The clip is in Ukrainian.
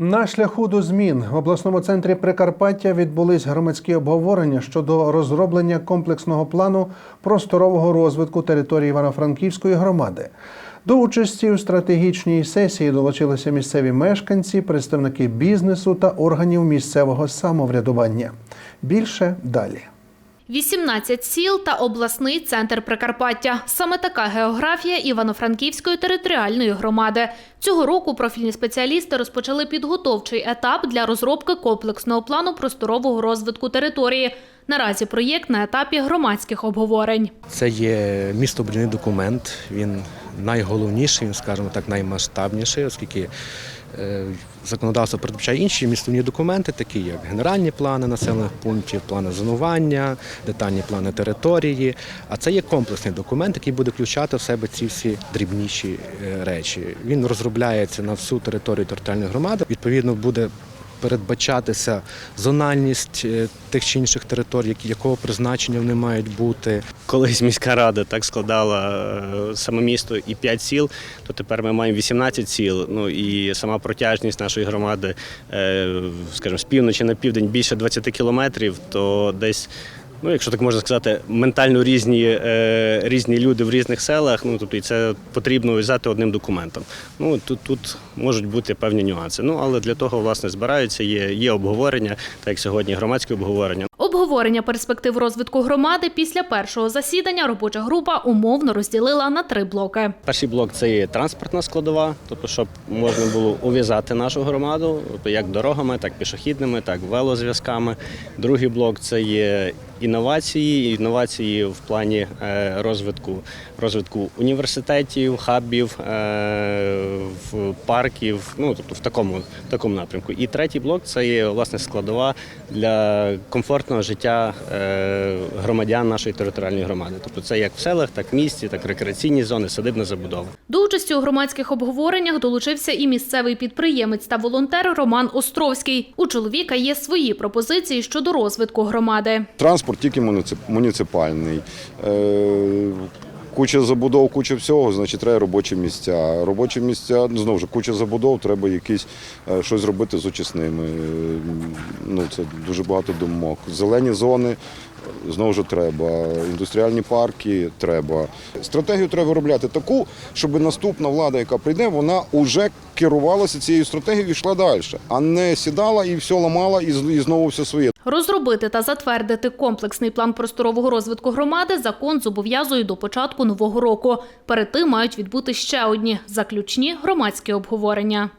На шляху до змін в обласному центрі Прикарпаття відбулись громадські обговорення щодо розроблення комплексного плану просторового розвитку території Івано-Франківської громади. До участі у стратегічній сесії долучилися місцеві мешканці, представники бізнесу та органів місцевого самоврядування. Більше далі. 18 сіл та обласний центр Прикарпаття. Саме така географія Івано-Франківської територіальної громади. Цього року профільні спеціалісти розпочали підготовчий етап для розробки комплексного плану просторового розвитку території. Наразі проєкт на етапі громадських обговорень. Це є містобудівний документ. Він найголовніший, він, скажімо так, наймасштабніший, оскільки е, законодавство передбачає інші містобудівні документи, такі як генеральні плани населених пунктів, плани зонування, детальні плани території. А це є комплексний документ, який буде включати в себе ці всі дрібніші е, речі. Він розробляється на всю територію територіальної громади. Відповідно, буде передбачатися зональність е, тих чи інших територій, якого призначення вони мають бути. Колись міська рада так складала е, саме місто і 5 сіл, то тепер ми маємо 18 сіл. Ну і сама протяжність нашої громади, е, скажімо, з півночі на південь більше 20 кілометрів, то десь. Ну, якщо так можна сказати, ментально різні, е, різні люди в різних селах. Ну тобто і це потрібно взяти одним документом. Ну тут, тут можуть бути певні нюанси. Ну але для того власне збираються. Є, є обговорення, так як сьогодні громадське обговорення. Обговорення перспектив розвитку громади після першого засідання робоча група умовно розділила на три блоки. Перший блок це є транспортна складова, тобто, щоб можна було ув'язати нашу громаду тобто як дорогами, так і пішохідними, так і велозв'язками. Другий блок це є інновації, інновації в плані е, розвитку, розвитку університетів, хабів, е, парків, ну тобто в такому, в такому напрямку. І третій блок це є власне складова для комфортного життя е, громадян нашої територіальної громади. Тобто це як в селах, так в місті, так і рекреаційні зони, садибна забудова. До участі у громадських обговореннях долучився і місцевий підприємець та волонтер Роман Островський. У чоловіка є свої пропозиції щодо розвитку громади. Транспорт тільки муніци- муніципальний. Куча забудов, куча всього, значить, треба робочі місця. Робочі місця, ну, знову ж куча забудов, треба якісь е, щось зробити з очисними. Е, Ну, це дуже багато думок. Зелені зони знову ж треба. Індустріальні парки треба. Стратегію треба виробляти таку, щоб наступна влада, яка прийде, вона вже керувалася цією стратегією і йшла далі, а не сідала і все ламала, і знову все своє. Розробити та затвердити комплексний план просторового розвитку громади закон зобов'язує до початку нового року. Перед тим мають відбути ще одні заключні громадські обговорення.